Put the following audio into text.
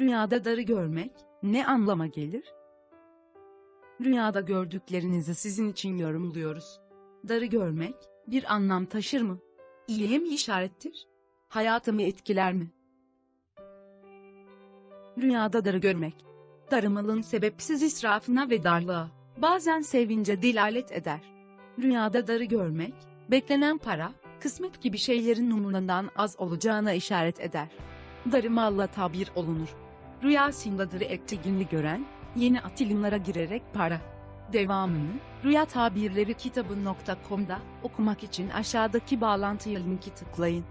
Rüyada darı görmek ne anlama gelir? Rüyada gördüklerinizi sizin için yorumluyoruz. Darı görmek bir anlam taşır mı? İyiye mi işarettir? Hayatımı etkiler mi? Rüyada darı görmek. Darımalın sebepsiz israfına ve darlığa, bazen sevince dilalet eder. Rüyada darı görmek, beklenen para, kısmet gibi şeylerin umurundan az olacağına işaret eder. Darı malla tabir olunur. Rüyasında darı ettiğini gören, yeni atılımlara girerek para. Devamını, Rüya Tabirleri kitabı.com'da okumak için aşağıdaki bağlantıya linki tıklayın.